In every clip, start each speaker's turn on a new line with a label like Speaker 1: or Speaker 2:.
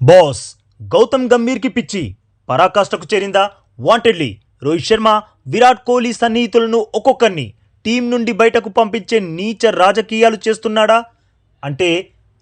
Speaker 1: Boss Gautam గంభీర్కి పిచ్చి. పరాకాష్ఠకు చేరిందా వాంటెడ్లీ రోహిత్ శర్మ విరాట్ కోహ్లీ సన్నిహితులను ఒక్కొక్కరిని టీం నుండి బయటకు పంపించే నీచ రాజకీయాలు చేస్తున్నాడా? అంటే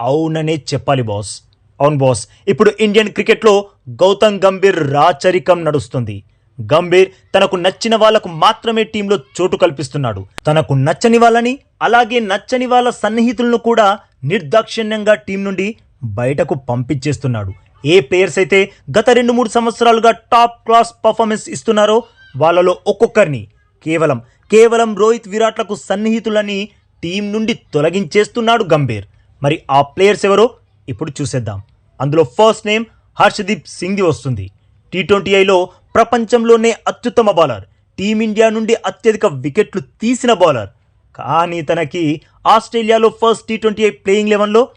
Speaker 1: అవుననే చెప్పాలి బాస్. అవును బాస్ ఇప్పుడు ఇండియన్ క్రికెట్లో గౌతమ్ గంభీర్ రాచరికం నడుస్తుంది. గంభీర్ తనకు నచ్చిన వాళ్ళకు మాత్రమే టీంలో చోటు కల్పిస్తున్నాడు. తనకు నచ్చని వాళ్ళని అలాగే నచ్చని వాళ్ళ సన్నిహితులను కూడా నిర్దాక్షిణ్యంగా టీం నుండి బయటకు పంపించేస్తున్నాడు. ఏ ప్లేయర్స్ అయితే గత రెండు మూడు సంవత్సరాలుగా టాప్ క్లాస్ పర్ఫార్మెన్స్ ఇస్తున్నారో వాళ్ళలో ఒక్కొక్కరిని కేవలం కేవలం రోహిత్ విరాట్లకు సన్నిహితులని టీం నుండి తొలగించేస్తున్నాడు గంభీర్. మరి ఆ ప్లేయర్స్ ఎవరో ఇప్పుడు చూసేద్దాం. అందులో ఫస్ట్ నేమ్ హర్షదీప్ సింగ్ది వస్తుంది. టీ ట్వంటీ ఐలో ప్రపంచంలోనే అత్యుత్తమ బౌలర్ టీమిండియా నుండి అత్యధిక వికెట్లు తీసిన బౌలర్. కానీ తనకి ఆస్ట్రేలియాలో first T twenty I playing లెవెన్లో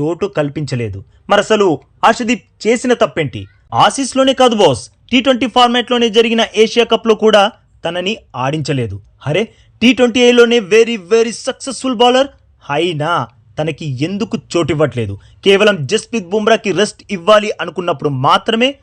Speaker 1: చోటు కల్పించలేదు. మరి అసలు హర్షదీప్ చేసిన తప్పేంటి? ఆసీస్లోనే కాదు బాస్. టీ ట్వంటీ ఫార్మాట్లోనే జరిగిన ఏషియా కప్లో కూడా తనని ఆడించలేదు. అరే టీ ట్వంటీ ఏలోనే వెరీ వెరీ సక్సెస్ఫుల్ బౌలర్? అయినా తనకి ఎందుకు చోటు ఇవ్వట్లేదు కేవలం జస్ప్రీత్ బుమ్రాకి రెస్ట్ ఇవ్వాలి అనుకున్నప్పుడు మాత్రమే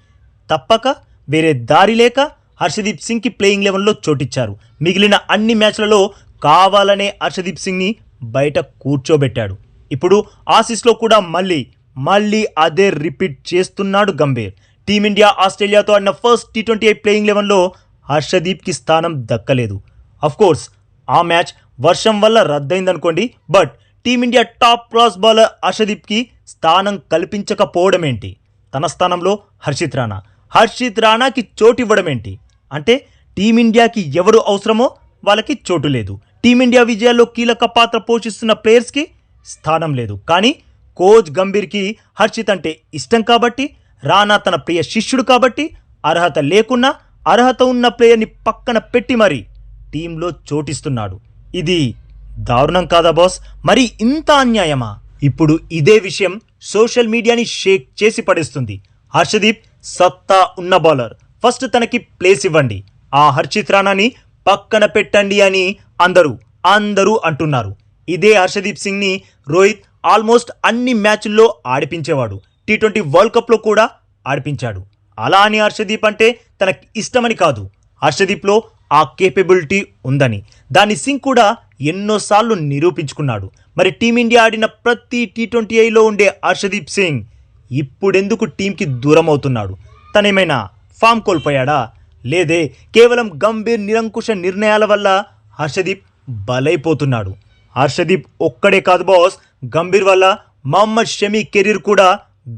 Speaker 1: తప్పక వేరే దారి లేక హర్షదీప్ సింగ్కి ప్లేయింగ్ లెవెన్లో చోటిచ్చారు. మిగిలిన అన్ని మ్యాచ్లలో కావాలనే హర్షదీప్ సింగ్ని బయట కూర్చోబెట్టాడు. ఇప్పుడు ఆసీస్లో కూడా మళ్ళీ మళ్ళీ అదే రిపీట్ చేస్తున్నాడు గంభీర్. టీమిండియా ఆస్ట్రేలియాతో ఆడిన first T twenty I playing లెవెన్లో హర్షదీప్కి స్థానం దక్కలేదు. కోర్స్ ఆ మ్యాచ్ వర్షం వల్ల రద్దయిందనుకోండి but team India top class bowler హర్షదీప్కి స్థానం కల్పించకపోవడం ఏంటి తన స్థానంలో హర్షిత్ రాణా. హర్షిత్ రాణాకి చోటు ఇవ్వడం ఏంటి అంటే టీమిండియాకి ఎవరు అవసరమో వాళ్ళకి చోటు లేదు. టీమిండియా విజయాల్లో కీలక పాత్ర పోషిస్తున్న ప్లేయర్స్కి స్థానం లేదు. కానీ కోచ్ గంభీర్కి హర్షిత్ అంటే ఇష్టం కాబట్టి రానా తన ప్రియ శిష్యుడు కాబట్టి అర్హత లేకున్నా అర్హత ఉన్న ప్లేయర్ని పక్కన పెట్టి మరి టీంలో చోటిస్తున్నాడు. ఇది దారుణం కాదా బాస్? మరి ఇంత అన్యాయమా? ఇప్పుడు ఇదే విషయం సోషల్ మీడియాని షేక్ చేసి పడేస్తుంది. హర్షదీప్ సత్తా ఉన్న బౌలర్. ఫస్ట్ తనకి ప్లేస్ ఇవ్వండి. ఆ హర్షిత్ రాణాని పక్కన పెట్టండి అని అందరూ అందరూ అంటున్నారు. ఇదే హర్షదీప్ సింగ్ని రోహిత్ ఆల్మోస్ట్ అన్ని మ్యాచ్ల్లో ఆడిపించేవాడు. టీ ట్వంటీ వరల్డ్ కప్లో కూడా ఆడిపించాడు. అలా అని హర్షదీప్ అంటే తనకి ఇష్టమని కాదు. హర్షదీప్లో ఆ కేపబిలిటీ ఉందని. దాన్ని సింగ్ కూడా ఎన్నోసార్లు నిరూపించుకున్నాడు. మరి టీమిండియా ఆడిన ప్రతి టీ ట్వంటీ ఐలో ఉండే హర్షదీప్ సింగ్ ఇప్పుడెందుకు టీంకి దూరం అవుతున్నాడు తనేమైనా ఫామ్ కోల్పోయాడా? లేదే కేవలం గంభీర్ నిరంకుశ నిర్ణయాల వల్ల హర్షదీప్ బలైపోతున్నాడు. హర్షదీప్ ఒక్కడే కాదు బాస్ గంభీర్ వల్ల మహమ్మద్ షమీ కెరీర్ కూడా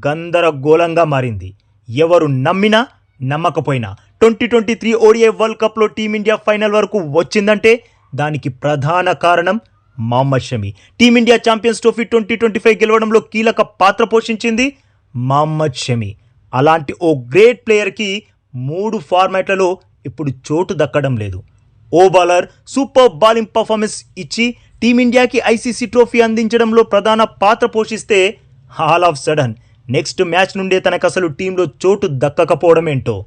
Speaker 1: గందరగోళంగా మారింది. ఎవరు నమ్మినా నమ్మకపోయినా twenty twenty three ODI world కప్లో టీమిండియా ఫైనల్ వరకు వచ్చిందంటే దానికి ప్రధాన కారణం Mohammed Shami. Team India champions trophy twenty twenty five గెలవడంలో కీలక పాత్ర పోషించింది మహమ్మద్ షమి. అలాంటి ఓ గ్రేట్ ప్లేయర్కి మూడు ఫార్మాట్లలో ఇప్పుడు చోటు దక్కడం లేదు. ఓ బౌలర్ సూపర్ బౌలింగ్ పర్ఫార్మెన్స్ ఇచ్చి టీమిండియాకి ఐసీసీ ట్రోఫీ అందించడంలో ప్రధాన పాత్ర పోషిస్తే all of sudden. Next match నుండే తనకు అసలు టీంలో చోటు దక్కకపోవడం ఏంటో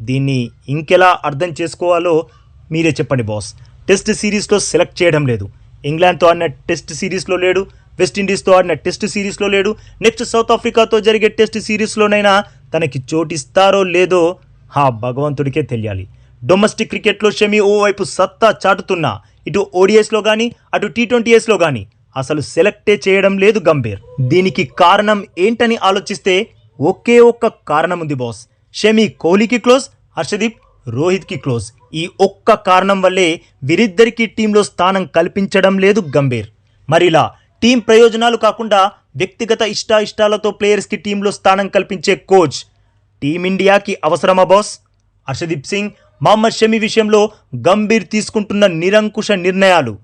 Speaker 1: దీన్ని ఇంకెలా అర్థం చేసుకోవాలో మీరే చెప్పండి బాస్. టెస్ట్ సిరీస్లో సెలెక్ట్ చేయడం లేదు. ఇంగ్లాండ్తో ఆడిన టెస్ట్ సిరీస్లో లేడు. వెస్టిండీస్తో ఆడిన టెస్ట్ సిరీస్లో లేడు. నెక్స్ట్ సౌత్ ఆఫ్రికాతో జరిగే టెస్ట్ సిరీస్లోనైనా తనకి చోటిస్తారో లేదో ఆ భగవంతుడికే తెలియాలి. డొమెస్టిక్ క్రికెట్లో షమి ఓవైపు సత్తా చాటుతున్నా. ఇటు ఓడిఎస్లో కానీ అటు టీ ట్వంటీఎస్లో కానీ అసలు సెలెక్టే చేయడం లేదు గంభీర్. దీనికి కారణం ఏంటని ఆలోచిస్తే ఒకే ఒక్క కారణం ఉంది బాస్ షమి కోహ్లీకి క్లోజ్ హర్షదీప్ రోహిత్కి క్లోజ్ ఈ ఒక్క కారణం వల్లే వీరిద్దరికీ టీంలో స్థానం కల్పించడం లేదు గంభీర్. మరిలా టీం ప్రయోజనాలు కాకుండా వ్యక్తిగత ఇష్టాయిష్టాలతో ప్లేయర్స్కి టీంలో స్థానం కల్పించే కోచ్ టీమిండియాకి అవసరమా బాస్ హర్షదీప్ సింగ్ మహమ్మద్ షమి విషయంలో గంభీర్ తీసుకుంటున్న నిరంకుశ నిర్ణయాలు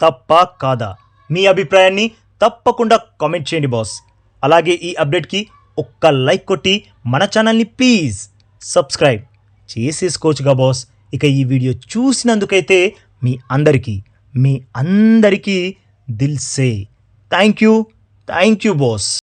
Speaker 1: తప్ప కాదా? మీ అభిప్రాయాన్ని తప్పకుండా కామెంట్ చేయండి బాస్. అలాగే ఈ అప్డేట్కి ఒక్క లైక్ కొట్టి మన ఛానల్ని ప్లీజ్ సబ్స్క్రైబ్ చేసేసుకోవచ్చుగా బాస్. ఇక ఈ వీడియో చూసినందుకైతే మీ అందరికీ మీ అందరికీ దిల్సే thank you. Thank you boss.